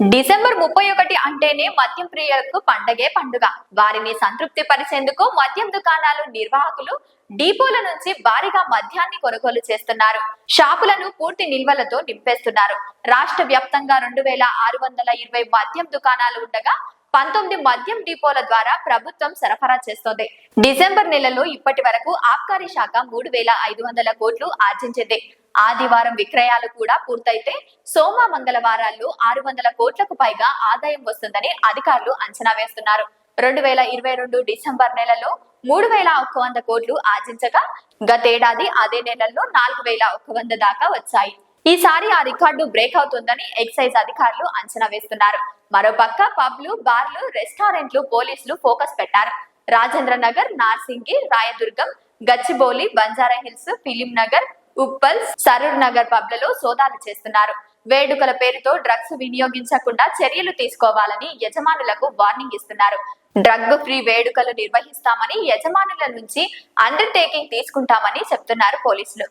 December ముప్పై ఒకటి అంటేనే మద్యం ప్రియులకు పండగే పండుగ. వారిని సంతృప్తి పరిచేందుకు మద్యం దుకాణాలు నిర్వాహకులు డీపోల నుంచి భారీగా మద్యాన్ని కొనుగోలు చేస్తున్నారు. షాపులను పూర్తి నిల్వలతో నింపేస్తున్నారు. రాష్ట్ర వ్యాప్తంగా రెండు వేల ఆరు వందల ఇరవై మద్యం దుకాణాలు ఉండగా పంతొమ్మిది మద్యం డిపోల ద్వారా ప్రభుత్వం సరఫరా చేస్తోంది. డిసెంబర్ నెలలో ఇప్పటి వరకు ఆబ్కారీ శాఖ మూడు వేల ఐదు వందల కోట్లు ఆర్జించింది. ఆదివారం విక్రయాలు కూడా పూర్తయితే సోమ మంగళవారాల్లో ఆరు వందల కోట్లకు పైగా ఆదాయం వస్తుందని అధికారులు అంచనా వేస్తున్నారు. రెండు వేల ఇరవై రెండు డిసెంబర్ నెలలో మూడు వేల ఒక్క వంద కోట్లు ఆర్జించగా గతేడాది అదే నెలల్లో నాలుగు వేల ఒక్క వంద దాకా వచ్చాయి. ఈసారి ఆ రికార్డు బ్రేక్ అవుతుందని ఎక్సైజ్ అధికారులు అంచనా వేస్తున్నారు. మరోపక్క పబ్లు బార్లు రెస్టారెంట్లు పోలీసులు ఫోకస్ పెట్టారు. రాజేంద్ర నగర్ నార్సింగి రాయదుర్గం గచ్చిబౌలి బంజారా హిల్స్ ఫిలిం నగర్ ఉప్పల్ సరూర్ నగర్ పబ్లలో సోదాలు చేస్తున్నారు. వేడుకల పేరుతో డ్రగ్స్ వినియోగించకుండా చర్యలు తీసుకోవాలని యజమానులకు వార్నింగ్ ఇస్తున్నారు. డ్రగ్ ఫ్రీ వేడుకలు నిర్వహిస్తామని యజమానుల నుంచి అండర్టేకింగ్ తీసుకుంటామని చెప్తున్నారు పోలీసులు.